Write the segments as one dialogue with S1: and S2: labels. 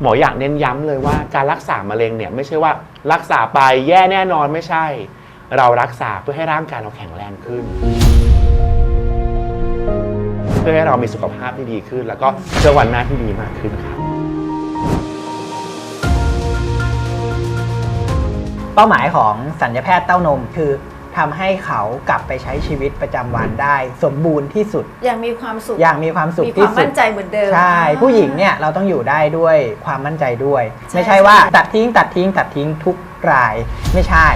S1: หมออยากเน้นย้ำเลยว่าการรักษามะเร็งเนี่ยไม่ใช่ว่ารักษาไปแย่แน่นอนไม่ใช่ เรารักษาเพื่อให้ร่างกายเราแข็งแรงขึ้น เพื่อให้เรามีสุขภาพที่ดีขึ้น แล้วก็เจอวันหน้าที่ดีมากขึ้นครับ
S2: เป้าหมายของสัญญแพทย์เต้านมคือ ทำให้เขากลับไปใช้ชีวิตประจำวันได้ สมบูรณ์ที่สุด
S3: ยังมีความสุข
S2: อย่างมีความสุข
S3: มีค
S2: ที่
S3: วาม
S2: สุด
S3: มั่นใจเหมือนเดิม
S2: ใช่
S3: อ่า
S2: ผู้หญิงเนี่ยเราต้องอยู่ได้ด้วยความมั่นใจด้วย
S3: ใช่
S2: ไม่ใช่ว่าตัดทิ้งตัดทิ้งตัดทิ้งทุกรายไม่ใช่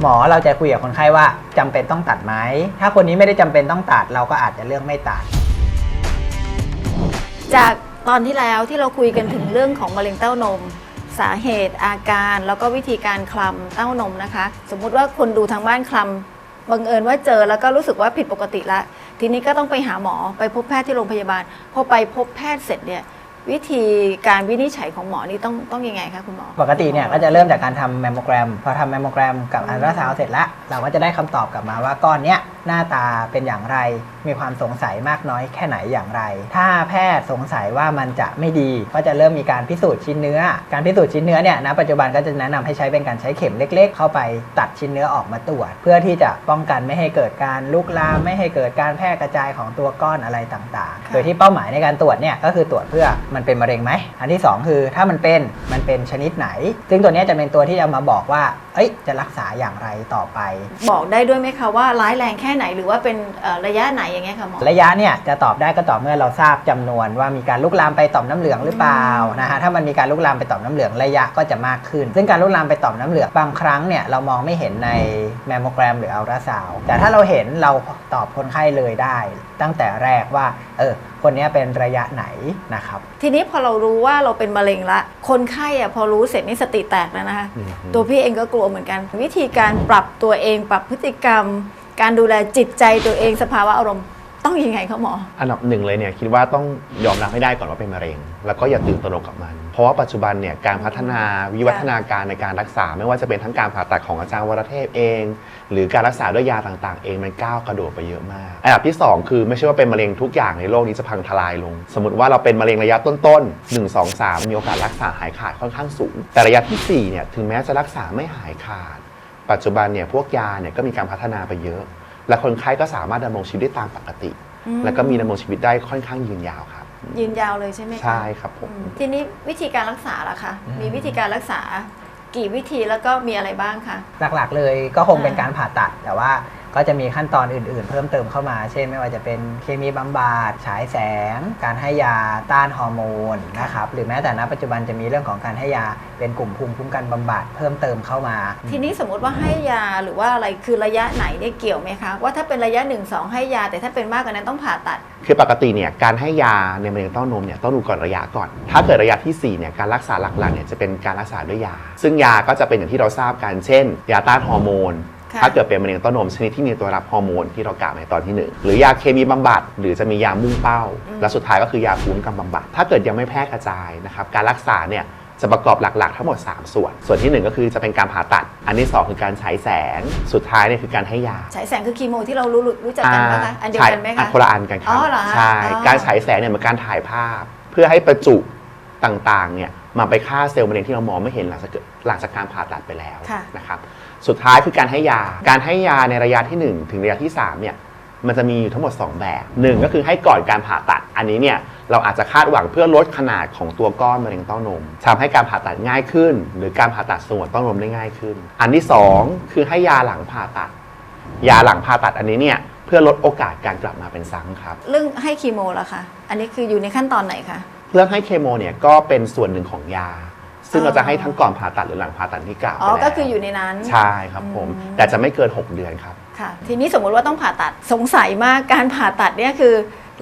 S2: หมอเราจะคุยกับคนไข้ว่าจำเป็นต้องตัดไหมถ้าคนนี้ไม่ได้จำเป็นต้องตัดเราก็อาจจะเลือกไม่ตัด
S3: จากตอนที่แล้วที่เราคุยกันถึงเรื่องของมะเร็งเต้านม สาเหตุอาการแล้วก็วิธีการคลำเต้านมนะคะ สมมุติว่าคนดูทางบ้านคลำบังเอิญว่าเจอแล้วก็รู้สึกว่าผิดปกติละทีนี้ก็ต้องไปหาหมอไปพบแพทย์ที่โรงพยาบาลพอไปพบแพทย์เสร็จเนี่ยวิธีการวินิจฉัยของหมอนี่ต้องต้องยังไงคะคุณหมอ
S2: ปกติเนี่ยก็จะเริ่มจากการทำแมมโมแกรม พอทำแมมโมแกรมกับอัลตราซาวด์เสร็จแล้ว เราก็จะได้คำตอบกลับมาว่าก้อนเนี้ยหน้าตาเป็นอย่างไร มีความสงสัยมากน้อยแค่ไหนอย่างไร ถ้าแพทย์สงสัยว่ามันจะไม่ดี ก็จะเริ่มมีการพิสูจน์ชิ้นเนื้อ การพิสูจน์ชิ้นเนื้อเนี่ยณปัจจุบันก็จะแนะนำให้ใช้เป็นการใช้เข็มเล็ก ๆ เข้าไปตัดชิ้นเนื้อออกมาตรวจ เพื่อที่จะป้องกันไม่ให้เกิดการลุกลามไม่ให้เกิดการแพร่กระจายของตัวก้อนอะไรต่างๆ
S3: ค่ะ
S2: โดยที่เป้าหมายในการตรวจเนี่ยก็คือตรวจเพื่อมันเป็นมะเร็งไหม อันที่สองคือถ้ามันเป็นมันเป็นชนิดไหน ซึ่งตัวเนี้ยจะเป็นตัวที่จะมาบอกว่า เอ้ยจะรักษาอย่างไรต่อไป
S3: บอกได้ด้วยไหมคะว่าร้ายแรงแค่ไหนหรือว่าเป็นเอ่อระยะไหนอย่างเงี้ยค่ะหมอ
S2: ระยะเนี่ยจะตอบได้ก็ต่อเมื่อเราทราบจำนวนว่ามีการลุกลามไปต่อมน้ำเหลืองหรือเปล่านะฮะถ้ามันมีการลุกลามไปต่อมน้ำเหลืองระยะก็จะมากขึ้น ซึ่งการลุกลามไปต่อมน้ำเหลืองบางครั้งเนี่ยเรามองไม่เห็นในแมมโมแกรมหรืออัลตราซาวด์แต่ถ้าเราเห็นเราตอบคนไข้เลยได้ ตั้งแต่แรกว่าเออคนเนี้ยเป็นระยะไหนนะครับ
S3: ทีนี้พอเรารู้ว่าเราเป็นมะเร็งละ คนไข้อะพอรู้เสร็จนี่สติแตกแล้วนะคะ
S1: อืม
S3: ตัวพี่เองก็กลัวเหมือนกัน วิธีการปรับตัวเองปรับพฤติกรรม การดูแลจิตใจตัวเองสภาวะอารมณ์ต้องยังไงคะหมอ
S1: อันดับหนึ่งเลยเนี่ยคิดว่าต้องยอมรับให้ได้ก่อนว่าเป็นมะเร็ง แล้วก็อย่าตื่นตระหนกกับมัน เพราะว่าปัจจุบันเนี่ยการพัฒนาวิวัฒนาการในการรักษา ไม่ว่าจะเป็นทั้งการผ่าตัดของอาจารย์วรเทพเอง หรือการรักษาด้วยยาต่างๆ เองมันก้าวกระโดดไปเยอะมากอันดับที่สองคือไม่ใช่ว่าเป็นมะเร็งทุกอย่างในโลกนี้จะพังทลายลง สมมติว่าเราเป็นมะเร็งระยะต้นๆ1 2 3 มีโอกาสรักษาหายขาดค่อนข้างสูง แต่ระยะที่สี่เนี่ยถึงแม้จะรักษาไม่หายขาด ปัจจุบันเนี่ยพวกยาเนี่ยก็มีการพัฒนาไปเยอะ และคนไข้ก็สามารถดำรงชีวิตได้ตามปกติ
S3: อืม
S1: แล้วก็มีดำรงชีวิตได้ค่อนข้างยืนยาวครับ
S3: ยืนยาวเลยใช่ไหมคะ
S1: ใช่ครับผม
S3: อืมทีนี้วิธีการรักษาล่ะคะ
S2: อืม
S3: มีวิธีการรักษา กี่วิธีแล้วก็มีอะไรบ้างคะ
S2: หลักๆเลยก็คงเป็น
S3: อ่า
S2: การผ่าตัดแต่ว่า ก็จะมีขั้นตอนอื่น ๆ เพิ่มเติมเข้ามา เช่นไม่ว่าจะเป็นเคมีบำบัดฉายแสง การให้ยาต้านฮอร์โมนนะครับหรือแม้แต่ณปัจจุบันจะมีเรื่องของการให้ยาเป็นกลุ่มภูมิคุ้มกันบำบัดเพิ่มเติมเข้ามา
S3: ทีนี้สมมติว่าให้ยาหรือว่าอะไรคือระยะไหนเนี่ยเกี่ยวไหมคะว่าถ้าเป็นระยะ 1 2 ให้ยา แต่ถ้าเป็นมากกว่านั้นต้องผ่าตัด
S1: คือปกติเนี่ยการให้ยาในมะเร็งเต้านมเนี่ยต้องดูก่อนระยะก่อน ถ้าเกิดระยะที่4เนี่ยการรักษาหลักๆเนี่ยจะเป็นการรักษาด้วยยา ซึ่งยาก็จะเป็นอย่างที่เราทราบกันเช่น ยาต้านฮอร์โมน
S3: ค่ะ
S1: ถ้าเกิดเป็นมะเร็งเต้านมชนิดที่มีตัวรับฮอร์โมนที่เรากล่าวในตอนที่หนึ่งหรือยาเคมีบำบัด หรือจะมียามุ่งเป้า และสุดท้ายก็คือยาภูมิคุ้มกันบำบัด ถ้าเกิดยังไม่แพร่กระจายนะครับการรักษาเนี่ยจะประกอบหลัก ๆ ทั้งหมด 3 ส่วน ส่วนที่หนึ่งก็คือจะเป็นการผ่าตัด อันที่สองคือการฉายแสง สุดท้ายเนี่ยคือการให้ยา
S3: ฉายแสงคือคีโมที่เรารู้รู้จักกันปะคะ อันเดียวกันไหม
S1: อ่า
S3: คะ
S1: คนละอันกันครั
S3: อ๋อเหรอฮะ
S1: ใช่
S3: อ๋อ
S1: การฉายแสงเนี่ยเป็นการถ่ายภาพ เพื่อให้ประจุต่างๆเนี่ยมาไปฆ่าเซลล์มะเร็งที่เรามองไม่เห็นหลังจากเกิดหลังจากการผ่าตัดไปแล้ว
S3: ค่ะ
S1: นะครับ สุดท้ายคือการให้ยา การให้ยาในระยะที่ 1 ถึงระยะที่3เนี่ยมันจะมีอยู่ทั้งหมด 2 แบบหนึ่งก็คือให้ก่อนการผ่าตัด อันนี้เนี่ยเราอาจจะคาดหวังเพื่อลดขนาดของตัวก้อนมะเร็งเต้านมทำให้การผ่าตัดง่ายขึ้น หรือการผ่าตัดสงวนเต้านมได้ง่ายขึ้น อันที่สองคือให้ยาหลังผ่าตัด ยาหลังผ่าตัดอันนี้เนี่ยเพื่อลดโอกาสการกลับมาเป็นซ้ำครับ
S3: เรื่องให้คีโมล่ะคะ อันนี้คืออยู่ในขั้นตอนไหนคะ
S1: เรื่องให้เคโมเนี่ยก็เป็นส่วนหนึ่งของยา ซึ่ง
S3: อ๋อ
S1: เราจะให้ทั้งก่อนผ่าตัดหรือหลังผ่าตัดที่กล่าวไป
S3: อ๋อ
S1: แล้ว
S3: ก็คืออยู่ในนั้น
S1: ใช่ครับผม
S3: อืม
S1: แต่จะไม่เกิน 6 เดือนครับ
S3: ค่ะ ทีนี้สมมุติว่าต้องผ่าตัด สงสัยมาก การผ่าตัดเนี่ยคือ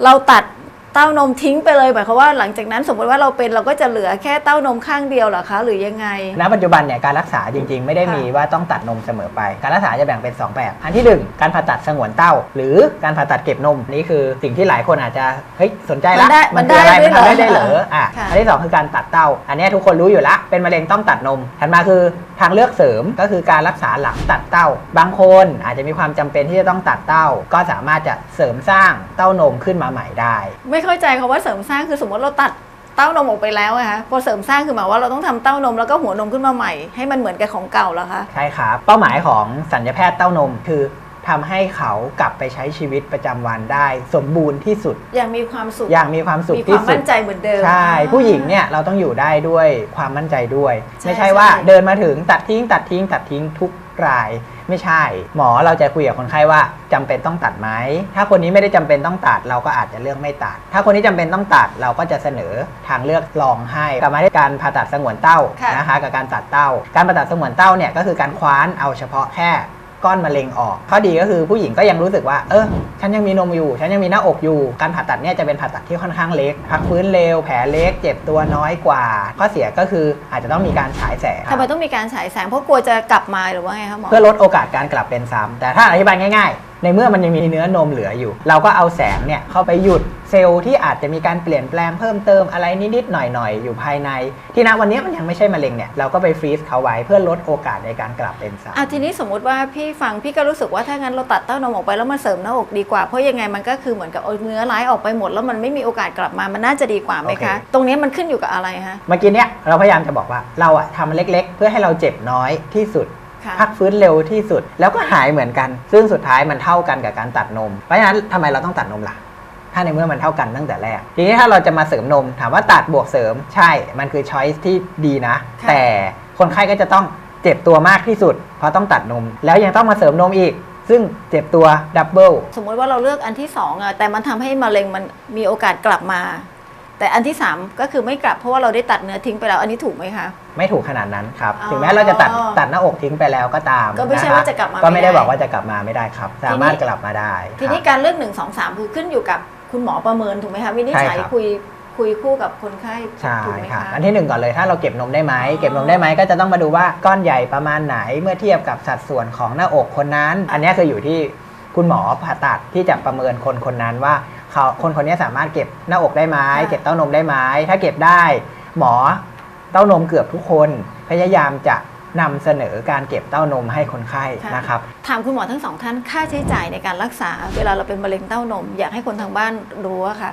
S3: เราตัดเต้านมทิ้งไปเลยหมายความว่าหลังจากนั้นสมมติว่าเราเป็นเราก็จะเหลือแค่เต้านมข้างเดียวเหรอคะ หรือยังไง
S2: ณ ปัจจุบันเนี่ยการรักษาจริง ๆ ไม่ได้
S3: ค่ะ
S2: มีว่าต้องตัดนมเสมอไป การรักษาจะแบ่งเป็น 2 แบบ อันที่ 1 การผ่าตัดสงวนเต้า หรือการผ่าตัดเก็บนมนี่คือสิ่งที่หลายคนอาจจะเฮ้ยสนใจละ
S3: มันได้
S2: มันคืออะไร
S3: มั
S2: มัน
S3: นได้
S2: ทำได้
S3: ด้วยเหรอ
S2: ได้เหรออะ
S3: ค่ะ
S2: อันที่ 2 คือการตัดเต้า อันเนี้ยทุกคนรู้อยู่ละเป็นมะเร็งต้องตัดนมถัดมาคือทางเลือกเสริมก็คือการรักษาหลังตัดเต้า บางคนอาจจะมีความจำเป็นที่จะต้องตัดเต้า ก็สามารถจะเสริมสร้างเต้านมขึ้นมาใหม่ได้
S3: ไม่เข้าใจคำว่าเสริมสร้างคือสมมติเราตัดเต้านมออกไปแล้วอะคะพอเสริมสร้างคือหมายว่าเราต้องทำเต้านมแล้วก็หัวนมขึ้นมาใหม่ ให้มันเหมือนกับของเก่าแล้วคะ
S2: ใช่ครับเป้าหมายของสัญญแพทย์เต้านมคือทำให้เขากลับไปใช้ชีวิตประจำวันได้ สมบูรณ์ที่สุด
S3: ยังมีความสุข
S2: อย่างมีความสุข
S3: มีค
S2: ที่
S3: วาม
S2: สุด
S3: มั่นใจเหมือนเดิม
S2: ใช่ ผู้หญิงเนี่ยเราต้องอยู่ได้ด้วยความมั่นใจด้วย
S3: ใช่
S2: ไม่ใช่ว่า
S3: ใช่
S2: เดินมาถึงตัดทิ้งตัดทิ้งตัดทิ้งทุกราย ไม่ใช่ หมอเราจะคุยกับคนไข้ว่าจำเป็นต้องตัดไหมถ้าคนนี้ไม่ได้จำเป็นต้องตัดเราก็อาจจะเลือกไม่ตัด ถ้าคนนี้จำเป็นต้องตัดเราก็จะเสนอทางเลือกรองให้กลับมาที่การผ่าตัดสงวนเต้า
S3: ค่ะ
S2: นะคะกับการตัดเต้า การผ่าตัดสงวนเต้าเนี่ยก็คือการคว้านเอาเฉพาะแค่ ก้อนมะเร็งออก ข้อดีก็คือผู้หญิงก็ยังรู้สึกว่า เออ ฉันยังมีนมอยู่ ฉันยังมีหน้าอกอยู่ การผ่าตัดเนี่ยจะเป็นผ่าตัดที่ค่อนข้างเล็ก พักฟื้นเร็ว แผลเล็ก เจ็บตัวน้อยกว่า ข้อเสียก็คืออาจจะต้องมีการฉายแสง
S3: ทำไมต้องมีการฉายแสง เพราะกลัวจะกลับมาหรือว่าไงคะหมอ
S2: เพื่อลดโอกาสการกลับเป็นซ้ำแต่ถ้าอธิบายง่ายๆ ในเมื่อมันยังมีเนื้อนมเหลืออยู่ เราก็เอาแสงเนี่ยเข้าไปหยุดเซลล์ที่อาจจะมีการเปลี่ยนแปลงเพิ่มเติมอะไรนิดๆหน่อยๆ อยู่ภายใน ที่ณวันนี้มันยังไม่ใช่มะเร็งเนี่ยเราก็ไปฟรีซเขาไว้เพื่อลดโอกาสในการกลับเป็นซ้ำ
S3: เอาทีนี้สมมุติว่าพี่ฟังพี่ก็รู้สึกว่าถ้างั้นเราตัดเต้านมออกไปแล้วมาเสริมหน้าอกดีกว่าเพราะยังไงมันก็คือเหมือนกับเอาเนื้อร้ายออกไปหมด แล้วมันไม่มีโอกาสกลับมามันน่าจะดีกว่าไหมคะ
S2: โอเค
S3: ตรงนี้มันขึ้นอยู่กับอะไรคะ
S2: เมื่อกี้เนี่ยเราพยายามจะบอกว่าเราอะทำเล็ก ๆ เพื่อให้เราเจ็บน้อยที่สุด
S3: ค่ะ
S2: พักฟื้นเร็วที่สุด แล้วก็หายเหมือนกัน ซึ่งสุดท้ายมันเท่ากันกับการตัดนม เพราะฉะนั้นทำไมเราต้องตัดนมล่ะถ้าในเมื่อมันเท่ากันตั้งแต่แรก ทีนี้ถ้าเราจะมาเสริมนม ถามว่าตัดบวกเสริมใช่ มันคือช้อยส์ที่ดีนะ
S3: ค่ะ
S2: แต่คนไข้ก็จะต้องเจ็บตัวมากที่สุด เพราะต้องตัดนม แล้วยังต้องมาเสริมนมอีก ซึ่งเจ็บตัวดับเบิล
S3: สมมุติว่าเราเลือกอันที่สองอะแต่มันทำให้มะเร็งมันมีโอกาสกลับมา แต่อันที่สามก็คือไม่กลับเพราะว่าเราได้ตัดเนื้อทิ้งไปแล้ว อันนี้ถูกไหมคะ
S2: ไม่ถูกขนาดนั้นครับ
S3: อ๋อ
S2: ถึงแม้เราจะตัดตัดหน้าอกทิ้งไปแล้วก็ตาม
S3: ก็ไม่ใช่
S2: นค
S3: ว่าจะกลับมา
S2: ก็ไม่ได้
S3: ไม่ได้
S2: บอกว่าจะกลับมาไม่ได้ครับ สามารถกลับมาได้
S3: ทีนี้
S2: ครับ
S3: การเลือกหนึ่งสองสามคือขึ้นอยู่กับคุณหมอประเมินถูกไหมคะวินิจฉัย
S2: ใช่ครับ
S3: คุยคุยคู่กับคนไข้
S2: ใช่
S3: ถูกไหม
S2: ค่ะ
S3: คะ
S2: อันที่หนึ่งก่อนเลยถ้าเราเก็บนมได้ไหม
S3: อ๋อ
S2: เก็บนมได้ไหมก็จะต้องมาดูว่าก้อนใหญ่ประมาณไหนเมื่อเทียบกับสัดส่วนของหน้าอกคนนั้น อันนี้คืออยู่ที่คุณหมอผ่าตัดที่จะประเมินคนคนนั้นว่า เขาคนคนนี้สามารถเก็บหน้าอกได้ไหมเก็บเต้านมได้ไหมถ้าเก็บได้หมอเต้านมเกือบทุกคนพยายามจะนำเสนอการเก็บเต้านมให้คนไข้
S3: ค่ะ
S2: นะครับ
S3: ถามคุณหมอทั้งสองท่านค่าใช้จ่ายในการรักษา เวลาเราเป็นมะเร็งเต้านม อยากให้คนทางบ้านรู้อะค่ะ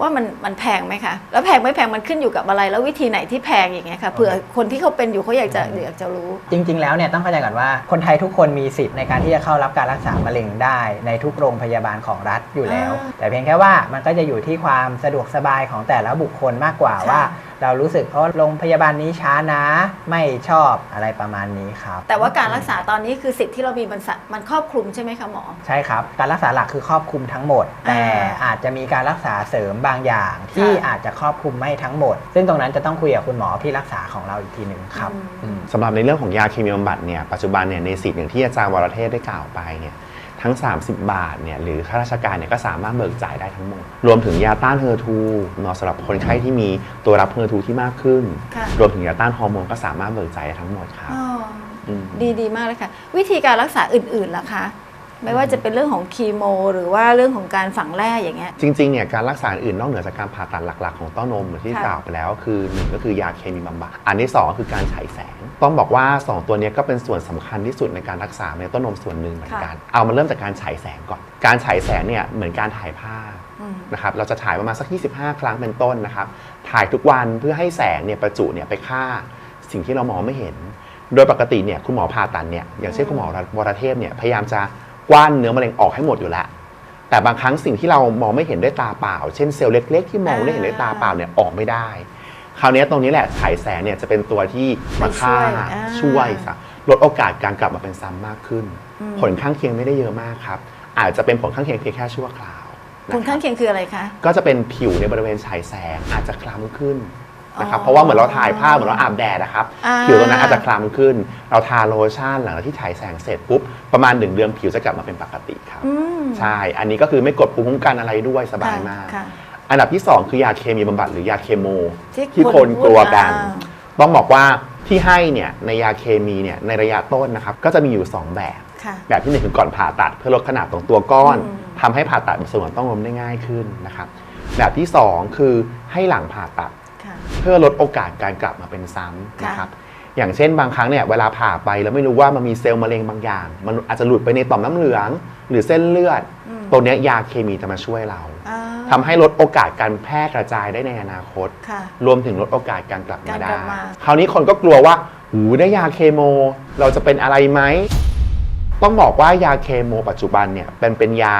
S3: ว่ามันมันแพงไหมคะ แล้วแพงไม่แพงมันขึ้นอยู่กับอะไร แล้ววิธีไหนที่แพงอย่างเงี้ยค่ะเผื่อคนที่เขาเป็นอยู่เขาอยากจะอยากจะรู้
S2: จริง ๆ แล้วเนี่ยต้องเข้าใจก่อนว่าคนไทยทุกคนมีสิทธิ์ในการที่จะเข้ารับการรักษามะเร็งได้ ในทุกโรงพยาบาลของรัฐอยู่แล้ว
S3: อ่า
S2: แต่เพียงแค่ว่ามันก็จะอยู่ที่ความสะดวกสบายของแต่ละบุคคลมากกว่า
S3: ค่ะ
S2: ว่าเรารู้สึกเพราะโรงพยาบาลนี้ช้านะไม่ชอบอะไรประมาณนี้ครับ
S3: แต่ว่าการรักษาตอนนี้คือสิทธิ์ที่เรามีมันสะมันครอบคลุมใช่ไหมคะหมอ
S2: ใช่ครับ การรักษาหลักคือครอบคลุมทั้งหมด
S3: อ่า
S2: แต่อาจจะมีการรักษาเสริมบางอย่าง ที่
S3: ค่ะ
S2: อาจจะครอบคลุมไม่ทั้งหมด ซึ่งตรงนั้นจะต้องคุยกับคุณหมอที่รักษาของเราอีกทีหนึ่งครับ
S3: อืม
S1: สำหรับในเรื่องของยาเคมีบำบัดเนี่ยปัจจุบันเนี่ยในสิทธิ์อย่างที่อาจารย์วรเทพได้กล่าวไปเนี่ย ทั้ง 30 บาทเนี่ยหรือข้าราชการเนี่ยก็สามารถเบิกจ่ายได้ทั้งหมด รวมถึงยาต้านเฮอร์ทูเนาะสำหรับคนไข้ที่มีตัวรับเฮอร์ทูที่มากขึ้น
S3: ค่ะ
S1: รวมถึงยาต้านฮอร์โมนก็สามารถเบิกจ่ายได้ทั้งหมดครับ
S3: อ๋อ
S1: อืม
S3: ดีดีมากเลยค่ะ วิธีการรักษาอื่นๆล่ะคะ ไม่ว่าจะเป็นเรื่องของคีโม หรือว่าเรื่องของการฝังแร่อย่างเงี้ย
S1: จริงๆ เนี่ยการรักษาอื่นนอกเหนือจากการผ่าตัดหลัก ๆ ของเต้านมเหมือนที่
S3: ค่ะ
S1: กล่าวไปแล้วก็คือหนึ่งก็คือยาเคมีบำบัดอันที่สองก็คือการฉายแสง ต้องบอกว่าสองตัวเนี้ยก็เป็นส่วนสำคัญที่สุดในการรักษาในเต้านมส่วนหนึ่งเหมือนกัน เอามาเริ่มจากการฉายแสงก่อน การฉายแสงเนี่ยเหมือนการถ่ายภาพ
S3: อืม
S1: นะครับเราจะถ่ายประมาณสัก 25 ครั้งเป็นต้นนะครับ ถ่ายทุกวันเพื่อให้แสงเนี่ยประจุเนี่ยไปฆ่าสิ่งที่เรามองไม่เห็น โดยปกติเนี่ยคุณหมอผ่าตัดเนี่ยอย่างเช่นคุณหมอวรเทพเนี่ยพยายามจะก ว้านเนื้อมะเร็งออกให้หมดอยู่แล้วแต่บางครั้งสิ่งที่เรามองไม่เห็นด้วยตาเปล่า เช่นเซลล์เล็ก ๆ ที่มองไม่เห็นด้วยตาเปล่าเนี่ยออกไม่ได้ คราวนี้ตรงนี้แหละฉายแสงเนี่ยจะเป็นตัวที่มาฆ่า
S3: ไปช่วยอ่า
S1: ช่วยซะลดโอกาสการกลับมาเป็นซ้ำมากขึ้น
S3: อืม
S1: ผลข้างเคียงไม่ได้เยอะมากครับ อาจจะเป็นผลข้างเคียงเพียงแค่ชั่วคราว
S3: ผลข้างเคียงคืออะไรคะ
S1: ก็จะเป็นผิวในบริเวณฉายแสงอาจจะคล้ำขึ้น นะครับ
S3: อ๋อ
S1: เพราะว่าเหมือนเราถ่ายภาพเหมือนเราอาบแดดนะครับ
S3: อ่า
S1: ผิวตรงนั้นอาจจะคล้ำขึ้น เราทาโลชั่นหลังจากที่ฉายแสงเสร็จปุ๊บประมาณหนึ่งเดือนผิวจะกลับมาเป็นปกติครับ
S3: อืม
S1: ใช่ อันนี้ก็คือไม่กดภูมิคุ้มกันอะไรด้วยสบายมาก
S3: ค่ะ
S1: อันดับที่ 2 คือยาเคมีบำบัดหรือยาเคโม
S3: ที่
S1: ที่
S3: ค
S1: คนนกลัวกัน
S3: อ่า
S1: ต้องบอกว่าที่ให้เนี่ยในยาเคมีเนี่ยในระยะต้นนะครับก็จะมีอยู่ 2 แบบ
S3: ค่ะ
S1: แบบที่หนึ่งคือก่อนผ่าตัดเพื่อลดขนาดของตัวก้อน
S3: อืม
S1: ทำให้ผ่าตัดส่วนต้องลมได้ง่ายขึ้นนะครับแบบที่ 2 คือให้หลังผ่าตัด
S3: ค่ะ
S1: เพื่อลดโอกาสการกลับมาเป็นซ้ำ
S3: ค่ะ
S1: นะครับอย่างเช่นบางครั้งเนี่ยเวลาผ่าไปแล้วไม่รู้ว่ามันมีเซลล์มะเร็งบางอย่าง มันอาจจะหลุดไปในต่อมน้ำเหลือง หรือเส้นเลือด
S3: อืม
S1: ตัวเนี้ยยาเคมีจะมาช่วยเรา
S3: อ่า
S1: ทำให้ลดโอกาสการแพร่กระจายได้ในอนาคต
S3: ค่ะ
S1: รวมถึงลดโอกาสการกลับมา
S3: การก
S1: ได้
S3: ลับมา
S1: คราวนี้คนก็กลัวว่าหูได้ยาเคโมเราจะเป็นอะไรไหม ต้องบอกว่ายาเคโมปัจจุบันเนี่ยเป็นเป็นยา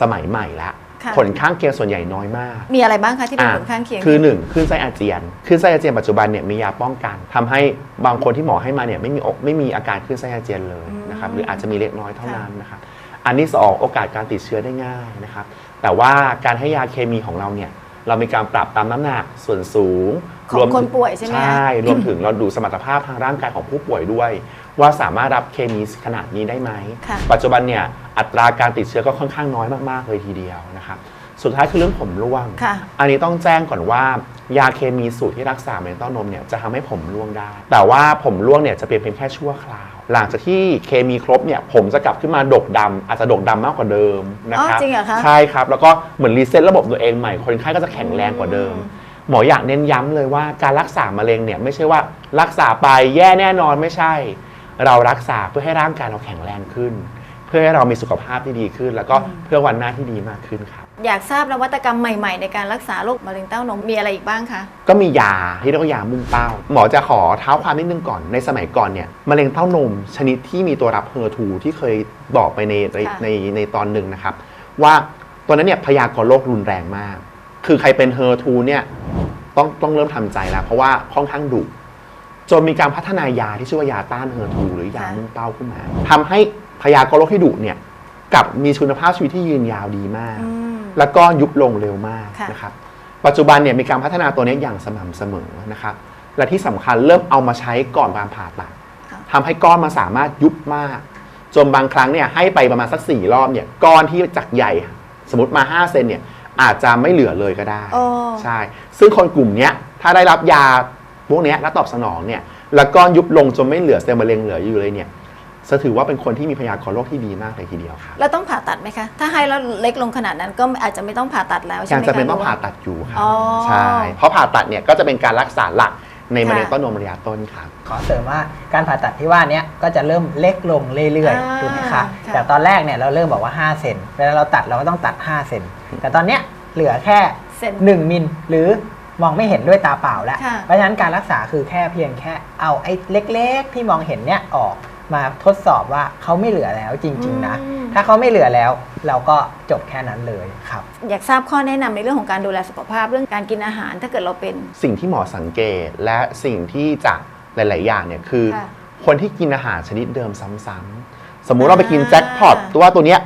S1: สมัยใหม่แล้ว
S3: ค่ะ
S1: ผลข้างเคียงส่วนใหญ่น้อยมาก
S3: มีอะไรบ้างคะที่เป็น
S1: อะ
S3: ผลข้างเคียง
S1: คือหนึ่งคลื่นไส้อาเจียนคลื่นไส้อาเจียนปัจจุบันเนี่ยมียาป้องกันทำให้บางคนที่หมอให้มาเนี่ยไม่มีอกไม่มีอาการคลื่นไส้อาเจียนเลยนะครับหรืออาจจะมีเล็กน้อยเท่านั้นนะครับอันที่สองโอกาสการติดเชื้อได้ง่ายนะครับแต่ว่าการให้ยาเคมีของเราเนี่ยเรามีการปรับตามน้ำหนักส่วนสูง
S3: ของ
S1: รวม
S3: คนป่วยใช่ไหมคะ
S1: ใช่รวมถึงเราดูสมรรถภาพทางร่างกายของผู้ป่วยด้วย ว่าสามารถรับเคมีขนาดนี้ได้ไหม
S3: ค่ะ
S1: ปัจจุบันเนี่ยอัตราการติดเชื้อก็ค่อนข้างน้อยมาก ๆ เลยทีเดียวนะครับ สุดท้ายคือเรื่องผมร่วง
S3: ค่ะ
S1: อันนี้ต้องแจ้งก่อนว่ายาเคมีสูตรที่รักษามะเร็งเต้านมเนี่ยจะทำให้ผมร่วงได้ แต่ว่าผมร่วงเนี่ยจะเป็นเพียงแค่ชั่วคราว หลังจากที่เคมีครบเนี่ยผมจะกลับขึ้นมาดกดำอาจจะดกดำมากกว่าเดิมนะครับ
S3: อ๋อจริงเหรอคะ
S1: ใช่ครับ แล้วก็เหมือนรีเซ็ตระบบตัวเองใหม่คนไข้ก็จะแข็งแรงกว่าเดิมหมออยากเน้นย้ำเลยว่าการรักษามะเร็งเนี่ยไม่ใช่ว่ารักษาไปแย่แน่นอนไม่ใช่ เรารักษาเพื่อให้ร่างกายเราแข็งแรงขึ้น เพื่อให้เรามีสุขภาพที่ดีขึ้น แล้วก็เพื่อวันหน้าที่ดีมากขึ้นครับ
S3: อยากทราบนวัตกรรมใหม่ ๆ ในการรักษาโรคมะเร็งเต้านมมีอะไรอีกบ้างคะ
S1: ก็มียาที่เรียกว่ายามุ่งเป้า หมอจะขอเท้าความนิดนึงก่อนในสมัยก่อนเนี่ยมะเร็งเต้านมชนิดที่มีตัวรับเฮอร์ทูที่เคยบอกไปในใน
S3: ค่ะ
S1: ในในตอนหนึ่งนะครับ ว่าตัวนั้นเนี่ยพยากรณ์โรครุนแรงมาก คือใครเป็นเฮอร์ทูเนี่ยต้องต้องเริ่มทำใจแล้ว เพราะว่าค่อนข้างดุ จนมีการพัฒนายาที่ชื่อว่ายาต้านเฮอร์ทูหรือยามุ่งเป้าขึ้นมาทำให้พยากรณ์โรคที่ดุเนี่ยกลับมีคุณภาพชีวิตที่ยืนยาวดีมาก
S3: อืม
S1: แล้วก็ยุบลงเร็วมาก
S3: ค่ะ
S1: นะครับปัจจุบันเนี่ยมีการพัฒนาตัวนี้อย่างสม่ำเสมอนะครับและที่สำคัญเริ่มเอามาใช้ก่อนการผ่าตัด
S3: ค่ะ
S1: ทำให้ก้อนมันสามารถยุบมาก จนบางครั้งเนี่ยให้ไปประมาณสักสี่รอบเนี่ยก้อนที่จากใหญ่ สมมติมา 5 เซนเนี่ยอาจจะไม่เหลือเลยก็ได้
S3: โอ้
S1: ใช่ ซึ่งคนกลุ่มเนี้ยถ้าได้รับยา พวกเนี้ยแล้วตอบสนองเนี่ยแล้วก้อนยุบลงจนไม่เหลือเซลล์มะเร็งเหลืออยู่เลยเนี่ยจะถือว่าเป็นคนที่มีพยากรณ์โรคที่ดีมากเลยทีเดียวครับ
S3: แล้วต้องผ่าตัดไหมคะ ถ้าให้แล้วเล็กลงขนาดนั้นก็อาจจะไม่ต้องผ่าตัดแล้วใช่
S1: การ
S3: ไหมคะ
S1: จะเป็นต้องผ่าตัดอยู่ครับ
S3: อ๋อ
S1: ใช่เพราะผ่าตัดเนี่ยก็จะเป็นการรักษาหลักในมะเร็ง
S3: ค่ะ
S1: เต้านมระยะต้นครับ
S2: ขอเสริมว่าการผ่าตัดที่ว่าเนี้ยก็จะเริ่มเล็กลงเรื่อย
S3: อ่า
S2: ๆถูกไหมคะ
S3: ค่ะ
S2: แต่ตอนแรกเนี่ยเราเริ่มบอกว่า 5 เซนเวลาเราตัดเราก็ต้องตัด 5 เซนแต่ตอนเนี้ยเหลือแค่
S3: เส้น
S2: 1มิลหรือ มองไม่เห็นด้วยตาเปล่าแล้ว
S3: ค่ะ
S2: เพราะฉะนั้นการรักษาคือแค่เพียงแค่เอาไอ้เล็ก ๆ ที่มองเห็นเนี่ยออกมาทดสอบว่าเขาไม่เหลือแล้วจริง ๆ นะ
S3: อืม
S2: ถ้าเขาไม่เหลือแล้ว เราก็จบแค่นั้นเลยครับ
S3: อยากทราบข้อแนะนำในเรื่องของการดูแลสุขภาพเรื่องการกินอาหารถ้าเกิดเราเป็น
S1: สิ่งที่หมอสังเกตและสิ่งที่จากหลาย ๆ อย่างเนี่ยคือ
S3: ค่ะ
S1: คนที่กินอาหารชนิดเดิมซ้ำๆสมมุติเราไปกิน
S3: อ่า
S1: แจ็คพอตตัวตัวเนี้ย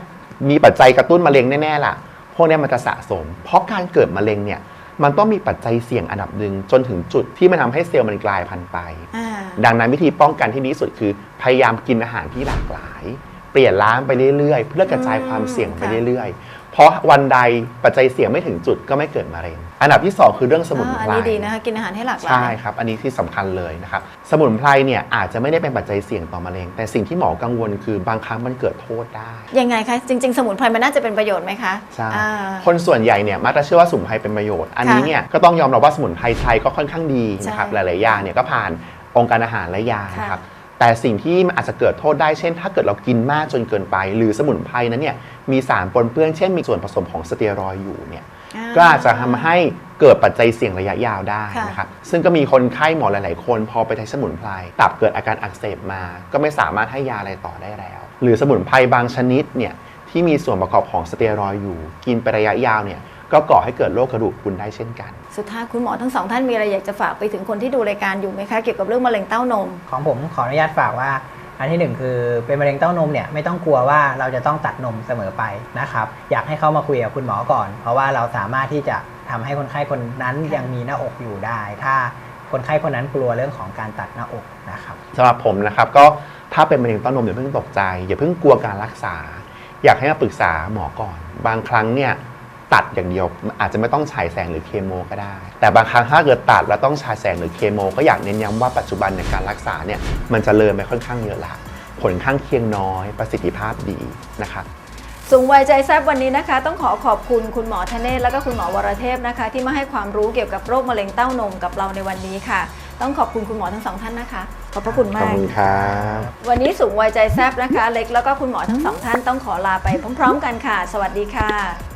S1: มีปัจจัยกระตุ้นมะเร็งแน่ๆล่ะพวกเนี้ยมันจะสะสม เพราะการเกิดมะเร็งเนี่ย มันต้องมีปัจจัยเสี่ยงอันดับหนึ่งจนถึงจุดที่มันทำให้เซลล์มันกลายพันธุ์ไป
S3: อ่า
S1: ดังนั้นวิธีป้องกันที่ดีที่สุดคือ พยายามกินอาหารที่หลากหลาย เปลี่ยนร้านไปเรื่อยๆ เพื่อกระจายความเสี่ยงไป
S3: ค่ะ
S1: เรื่อยๆเพ ราะวันใดปัจจัยเสี่ยงไม่ถึงจุดก็ไม่เกิดมะเร็ง อันดับที่ 2 คือเรื่องสมุน
S3: อ่า
S1: ไพ
S3: อัน
S1: ร
S3: นี้ดีนะคะกินอาหารให้หลากหลา
S1: ใช่
S3: ย
S1: ครับ อันนี้ที่สำคัญเลยนะครับ สมุนไพรเนี่ยอาจจะไม่ได้เป็นปัจจัยเสี่ยงต่อมะเร็ง แต่สิ่งที่หมอกังวลคือบางครั้งมันเกิดโทษได้
S3: ยังไงคะ จริง ๆ สมุนไพรมันน่าจะเป็นประโยชน์ไหมคะ
S1: ใช่
S3: อ่า
S1: คนส่วนใหญ่เนี่ยมักจะเชื่อว่าสมุนไพรเป็นประโยชน์ อันนี้
S3: ค่ะ
S1: เนี่ยก็ต้องยอมรับว่าสมุนไพรไทยก็ค่อนข้างดีนะครับ
S3: ใช่
S1: หลายๆอย่างเนี่ยก็ผ่านองค์การอาหารและยา
S3: ค่ะ
S1: นะครับ แต่สิ่งที่มันอาจจะเกิดโทษได้เช่น ถ้าเกิดเรากินมากจนเกินไป หรือสมุนไพรนั้นเนี่ยมีสารปนเปื้อนเช่นมีส่วนผสมของสเตียรอยด์อยู่เนี่ยก็อาจจะทำให้เกิดปัจจัยเสี่ยงระยะยาวได้
S3: ค่ะ
S1: นะครับซึ่งก็มีคนไข้หมอหลาย ๆ คน พอไปใช้สมุนไพรตับเกิดอาการอักเสบมา ก็ไม่สามารถให้ยาอะไรต่อได้แล้ว หรือสมุนไพรบางชนิดเนี่ยที่มีส่วนประกอบของสเตียรอยด์อยู่ กินไประยะยาวเนี่ย ก็ก่อให้เกิดโรคกระดูกพรุนได้เช่นกัน
S3: สุดท้ายคุณหมอทั้งสองท่านมีอะไรอยากจะฝากไปถึงคนที่ดูรายการอยู่ไหมคะเกี่ยวกับเรื่องมะเร็งเต้านม
S2: ของผมขออนุญาตฝากว่า อันที่หนึ่งคือเป็นมะเร็งเต้านมเนี่ยไม่ต้องกลัวว่าเราจะต้องตัดนมเสมอไปนะครับอยากให้เขามาคุยกับคุณหมอก่อน เพราะว่าเราสามารถที่จะทำให้คนไข้คนนั้นยังมีหน้าอกอยู่ได้ ถ้าคนไข้คนนั้นกลัวเรื่องของการตัดหน้าอกนะครับ
S1: สำหรับผมนะครับก็ถ้าเป็นมะเร็งเต้านมอย่าเพิ่งตกใจ อย่าเพิ่งกลัวการรักษา อยากให้มาปรึกษาหมอก่อน บางครั้งเนี่ย ตัดอย่างเดียว อาจจะไม่ต้องฉายแสงหรือเคมีก็ได้ แต่บางครั้งถ้าเกิดตัดแล้วต้องฉายแสงหรือเคมีก็อยากเน้นย้ำว่าปัจจุบันในยการรักษาเนี่ยมันจเจริญไปค่อนข้างเยอะละผลข้างเคียงน้อยประสิทธิภาพดีนะครับ
S3: สูงวัยใจแซบวันนี้นะคะ ต้องขอขอบคุณคุณหมอธเนศและก็คุณหมอวรเทพนะคะ ที่มาให้ความรู้เกี่ยวกับโรคมะเร็งเต้านมกับเราในวันนี้ค่ะ ต้องขอบคุณคุณหมอทั้งสองท่านนะคะ ขอบพระคุณ
S1: ขอบ
S3: มาก
S1: คุณครับ
S3: วันนี้สูงวัยใจแซบนะคะ เล็กแล้วก็คุณหมอทั้งสองท่านต้องขอลาไปพร้อม ๆ กันค่ะ สวัสดีค่ะ